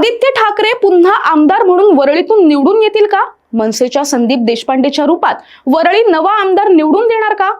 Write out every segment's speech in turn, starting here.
आदित्य ठाकरे पुन्हा आमदार म्हणून वरळीतून निवडून येतील का? मनसेच्या संदीप देशपांडेच्या रूपात वरळी नवा आमदार निवडून देणार का?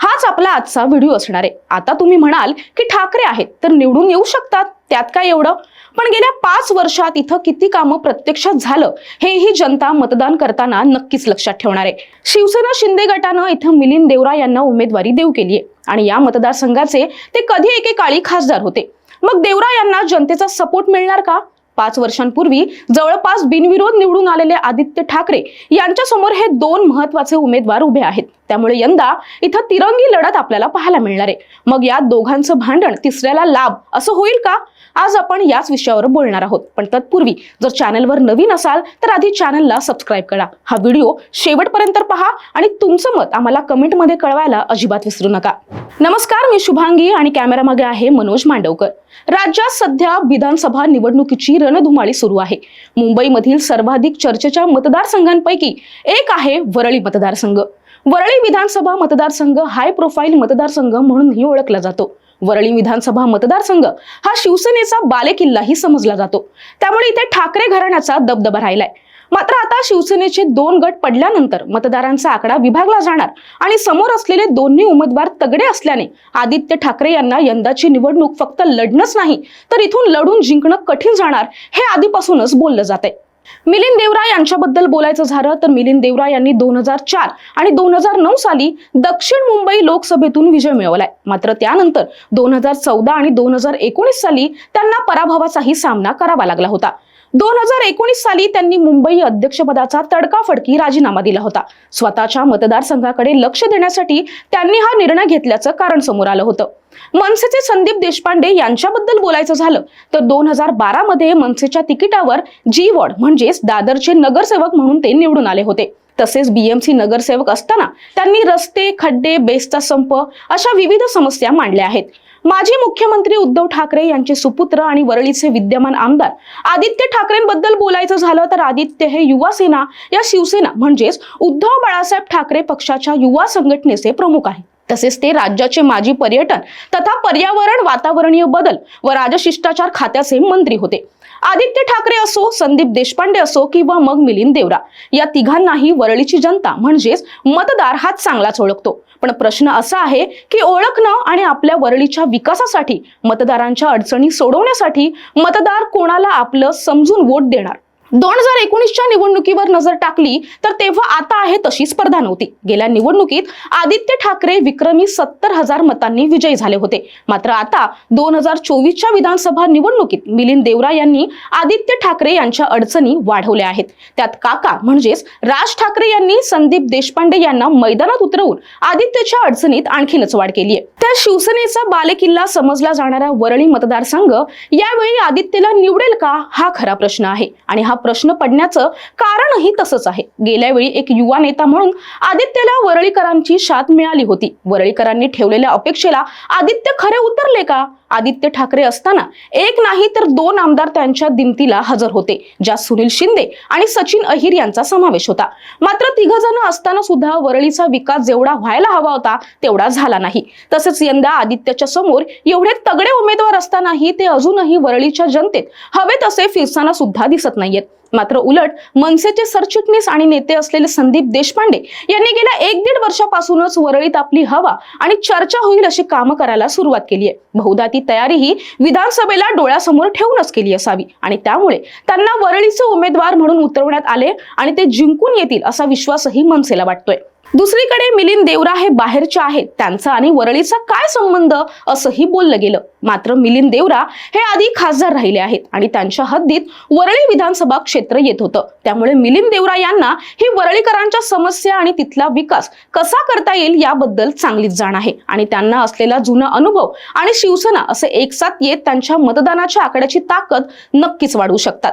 हाच आपला आजचा व्हिडिओ असणार. आहे आता तुम्ही म्हणाल की ठाकरे आहेत तर निवडून येऊ शकतात. त्यात काय एवढं? पण गेल्या पाच वर्षात इथं किती कामं प्रत्यक्षात झालं हेही जनता मतदान करताना नक्कीच लक्षात ठेवणार. आहे शिवसेना शिंदे गटानं इथं मिलिंद देवरा यांना उमेदवारी देऊ केली आहे आणि या मतदारसंघाचे ते कधी एकेकाळी खासदार होते. मग देवरा यांना जनतेचा सपोर्ट मिळणार का? पाच वर्षांपूर्वी जवळपास बिनविरोध निवडून आलेले आदित्य ठाकरे यांच्या समोर हे दोन महत्त्वाचे उमेदवार उभे आहेत. त्यामुळे यंदा इथं तिरंगी लढत आपल्याला पाहायला मिळणार आहे. मग या दोघांचं भांडण तिसऱ्याला लाभ असं होईल का? आज आपण याच विषयावर बोलणार आहोत. पण तत्पूर्वी जर चॅनलवर नवीन असाल तर आधी चॅनलला सबस्क्राईब करा. हा व्हिडिओ शेवटपर्यंत पहा आणि तुमचं मत आम्हाला कमेंटमध्ये कळवायला अजिबात विसरू नका. नमस्कार मी शुभांगी आणि कॅमेरामागे आहे मनोज मांडवकर. राज्यात सध्या विधानसभा निवडणुकीची रणधुमाळी सुरू आहे. मुंबईमधील सर्वाधिक चर्चेच्या मतदारसंघांपैकी एक आहे वरळी मतदारसंघ. वरळी विधानसभा मतदारसंघ हाय प्रोफाईल मतदारसंघ म्हणूनही ओळखला जातो. वरळी विधानसभा मतदारसंघ हा शिवसेनेचा बालेकिल्लाही समजला जातो. त्यामुळे इथे ठाकरे घराण्याचा दबदबा राहिलाय. मात्र आता शिवसेनेचे दोन गट पडल्यानंतर मतदारांचा आकडा विभागला जाणार आणि समोर असलेले दोन्ही उमेदवार तगडे असल्याने आदित्य ठाकरे यांना यंदाची निवडणूक फक्त लढणंच नाही तर इथून लढून जिंकणं कठीण जाणार हे आधीपासूनच बोललं जात आहे मिलिंद देवरा यांच्याबद्दल बोलायचं झालं तर मिलिंद देवरा यांनी दोन हजार चार आणि दोन हजार नऊ साली दक्षिण मुंबई लोकसभेतून विजय मिळवलाय. मात्र त्यानंतर दोन हजार चौदा आणि दोन हजार एकोणीस साली त्यांना पराभवाचाही सामना करावा लागला होता. दोन हजार एकोणीस साली त्यांनी मुंबई अध्यक्षपदाचा तडकाफडकी राजीनामा दिला होता. स्वतःच्या मतदारसंघाकडे लक्ष देण्यासाठी त्यांनी हा निर्णय घेतल्याचं कारण समोर आलं होतं. मनसेचे संदीप देशपांडे यांच्याबद्दल बोलायचं झालं तर दोन हजार बारा मध्ये मनसेच्या तिकिटावर जी वॉर्ड म्हणजेच दादरचे नगरसेवक म्हणून ते निवडून आले होते. तसेच बीएमसी नगरसेवक असताना त्यांनी रस्ते खड्डे बेस्टचा संप अशा विविध समस्या मांडल्या आहेत. माजी मुख्यमंत्री उद्धव ठाकरे यांचे सुपुत्र आणि वरळीचे विद्यमान आमदार आदित्य ठाकरेंबद्दल बोलायचं झालं तर आदित्य हे युवा सेना या शिवसेना म्हणजेच उद्धव बाळासाहेब ठाकरे पक्षाच्या युवा संघटनेचे प्रमुख आहेत. तसेच ते राज्याचे माजी पर्यटन तथा पर्यावरण वातावरणीय बदल व राजशिष्टाचार खात्याचे मंत्री होते. आदित्य ठाकरे असो संदीप देशपांडे असो किंवा मग मिलिंद देवरा या तिघांनाही वरळीची जनता म्हणजेच मतदार हा चांगलाच ओळखतो. पण प्रश्न असा आहे की ओळखणं आणि आपल्या वरळीच्या विकासासाठी मतदारांच्या अडचणी सोडवण्यासाठी मतदार कोणाला आपलं समजून वोट देणार? दोन हजार एकोणीसच्या निवडणुकीवर नजर टाकली तर तेव्हा आता आहे तशी स्पर्धा नव्हती. गेल्या निवडणुकीत आदित्य ठाकरे विक्रमी सत्तर हजार मतांनी विजयी झाले होते. मात्र आता दोन हजार चोवीसच्या विधानसभा निवडणुकीत मिलिंद देवरा यांनी आदित्य ठाकरे यांच्या अडचणी वाढवल्या आहेत. त्यात काका म्हणजेच राज ठाकरे यांनी संदीप देशपांडे यांना मैदानात उतरवून आदित्यच्या अडचणीत आणखीनच वाढ केली आहे. त्या शिवसेनेचा बालेकिल्ला समजला जाणारा वरळी मतदारसंघ यावेळी आदित्यला निवडेल का? हा खरा प्रश्न आहे. आणि हा प्रश्न पडण्याचं कारणही तसंच आहे. गेल्या वेळी एक युवा नेता म्हणून आदित्यला वरळीकरांची साथ मिळाली होती. वरळीकरांनी ठेवलेल्या अपेक्षेला आदित्य खरे उतरले का? आदित्य ठाकरे असताना एक नाही तर दोन आमदार त्यांच्या दिमतीला हजर होते ज्यात सुनील शिंदे आणि सचिन अहिर यांचा समावेश होता. मात्र तिघ जण असताना सुद्धा वरळीचा विकास जेवढा व्हायला हवा होता तेवढा झाला नाही. तसेच यंदा आदित्यच्या समोर एवढे तगडे उमेदवार असतानाही ते अजूनही वरळीच्या जनतेत हवे तसे फिरताना सुद्धा दिसत नाहीयेत. मात्र उलट मनसेचे सरचिटणीस आणि नेते असलेले संदीप देशपांडे यांनी गेल्या एक दीड वर्षापासूनच वरळीत आपली हवा आणि चर्चा होईल अशी कामं करायला सुरुवात केली आहे बहुधा ती तयारी ही विधानसभेला डोळ्यासमोर ठेवूनच केली असावी. आणि त्यामुळे त्यांना वरळीचे उमेदवार म्हणून उतरवण्यात आले आणि ते जिंकून येतील असा विश्वासही मनसेला वाटतोय. दुसरीकडे मिलिंद देवरा हे बाहेरचे आहेत. त्यांचा आणि वरळीचा काय संबंध? असंही बोललं गेलं. मात्र मिलिंद देवरा हे आधी खासदार राहिले आहेत आणि त्यांच्या हद्दीत वरळी विधानसभा क्षेत्र येत होतं. त्यामुळे मिलिंद देवरा यांना ही वरळीकरांच्या समस्या आणि तिथला विकास कसा करता येईल याबद्दल चांगलीच जाण आहे. आणि त्यांना असलेला जुना अनुभव आणि शिवसेना असे एकसाथ येत त्यांच्या मतदानाच्या आकड्याची ताकद नक्कीच वाढवू शकतात.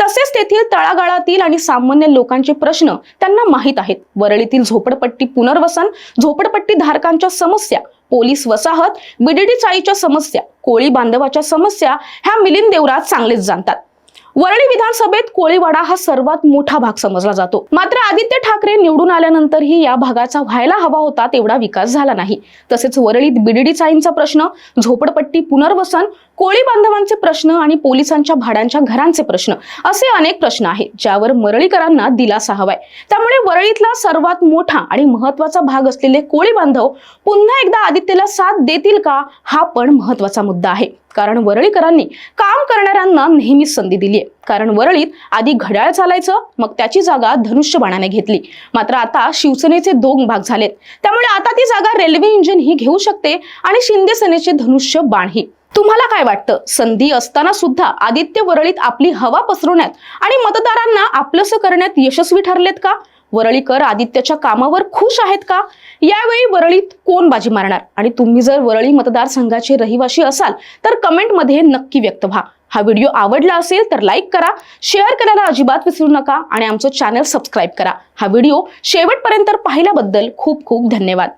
तसेच तेथील तळागाळातील आणि सामान्य लोकांचे प्रश्न त्यांना माहीत आहेत. वरळीतील झोपडपट्टी पुनर्वसन झोपडपट्टी धारकांच्या समस्या पोलीस वसाहत बीडीडी चाळीच्या समस्या कोळी बांधवाच्या समस्या ह्या मिलिंद देवरात चांगलेच जाणतात. वरळी विधानसभेत कोळीवाडा हा सर्वात मोठा भाग समजला जातो. मात्र आदित्य ठाकरे निवडून आल्यानंतरही या भागाचा व्हायला हवा होता तेवढा विकास झाला नाही. तसेच वरळीत बीडीडी चाळींचा प्रश्न झोपडपट्टी पुनर्वसन कोळी बांधवांचे प्रश्न आणि पोलिसांच्या भाड्यांच्या घरांचे प्रश्न असे अनेक प्रश्न आहेत ज्यावर मरळीकरांना दिलासा हवाय. त्यामुळे वरळीतला सर्वात मोठा आणि महत्त्वाचा भाग असलेले कोळी बांधव पुन्हा एकदा आदित्यला साथ देतील का हा पण महत्त्वाचा मुद्दा आहे. कारण वरळीकरांनी काम करणाऱ्यांना नेहमीच संधी दिली आहे कारण वरळीत आधी घड्याळ चालायचं मग त्याची जागा धनुष्यबाणाने घेतली. मात्र आता शिवसेनेचे दोन भाग झालेत. त्यामुळे आता ती जागा रेल्वे इंजिन ही घेऊ शकते आणि शिंदे सेनेचे धनुष्य बाणही तुम्हाला काय वाटतं? संधी असताना सुद्धा आदित्य वरळीत आपली हवा पसरवण्यात आणि मतदारांना आपलंसं करण्यात यशस्वी ठरलेत का? वरळीकर आदित्यच्या कामावर खुश आहेत का? यावेळी वरळीत कोण बाजी मारणार? आणि तुम्ही जर वरळी मतदारसंघाचे रहिवाशी असाल तर कमेंटमध्ये नक्की व्यक्त व्हा. हा व्हिडिओ आवडला असेल तर लाईक करा शेअर करायला अजिबात विसरू नका आणि आमचं चॅनल सबस्क्राईब करा. हा व्हिडिओ शेवटपर्यंत पाहिल्याबद्दल खूप खूप धन्यवाद.